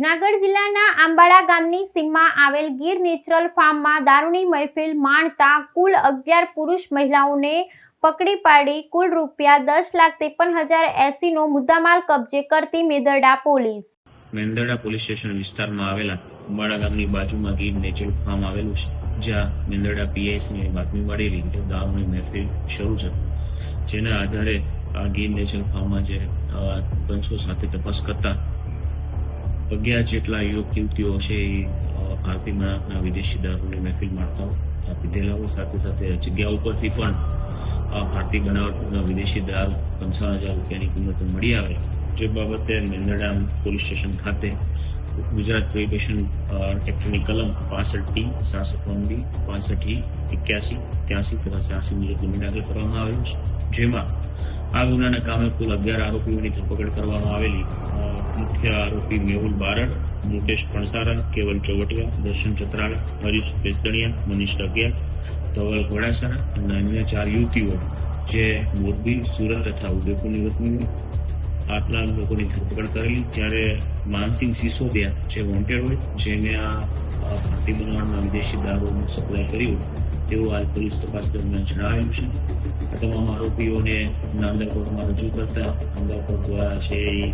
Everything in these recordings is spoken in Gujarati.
જુનાગઢ જિલ્લાના આંબાળા ગામની સીમમાં આવેલ ગીર નેચરલ ફાર્મમાં દારૂની મહેફિલ માણતા કુલ અગિયાર પુરુષ મહિલાઓને પકડી પાડી કુલ રૂપિયા દસ લાખ ત્રેપન હજાર એસીનો મુદ્દામાલ કબજે કરતી Mendarda police. Mendarda police station વિસ્તારમાં આવેલા અંબાળા ગામની બાજુમાં ગીર નેચરલ ફાર્મ આવેલું છે, જ્યાં મેંદરડા પીએસની બાતમી મળેલી કે દારૂની મહેફિલ શરૂ છે. જેના આધારે આ ગીર નેચરલ ફાર્મમાં જે પંચો સાથે તપાસ કરતા અગિયાર જેટલા યુવક યુવતીઓ છે એ અ, ભારતીય વિદેશી દારૂની મહેફિલ મારતા અ, પીધેલા સાથે સાથે જગ્યા ઉપરથી પણ ભારતીય બનાવટના વિદેશી દારૂ પંચાવન હજાર રૂપિયાની કિંમત મળી આવે. જે બાબતે મેંદરડામ પોલીસ સ્ટેશન ખાતે ગુજરાત પ્રોહિબિશન એક્ટની કલમ પાસઠ ટી સાસઠ વન બી પાસઠ એક્યાસી ત્યાસી તથા છ્યાસી મુજબ ગુનો દાખલ કરવામાં આવ્યો છે. જેમાં આ ગુનાના કામે કુલ અગિયાર આરોપીઓની ધરપકડ કરવામાં આવેલી. મુખ્ય આરોપી મેહુલ બારડ, મુકેશ પણસારા, કેવલ ચોવટિયા, દર્શન ચતરાળા, હરીશ પેસદણિયા, મનીષ ડગિયા ધવલ ઘોડાસરા અને અન્ય ચાર યુવતીઓ જે મોરબી, સુરત તથા ઉદયપુરની વતનીઓ આટલા લોકોની ધરપકડ કરેલી. જ્યારે માનસિંહ સિસોદિયા જે વોન્ટેડ હોય, જેને આ ભારતીય બનાવટના વિદેશી દારૂનો સપ્લાય કર્યું તેવું હાલ પોલીસ તપાસ દરમિયાન જણાવેલું છે. આ તમામ આરોપીઓને નાંદરકોટમાં રજૂ કરતા નાંદરકોટ દ્વારા છે એ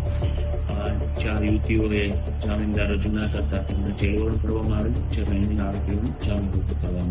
ચાર યુવતીઓએ જામીનદાર રજૂ ના કરતા તેમને જેલવડ કરવામાં જ્યારે અન્ય આરોપીઓને જામીન કરવામાં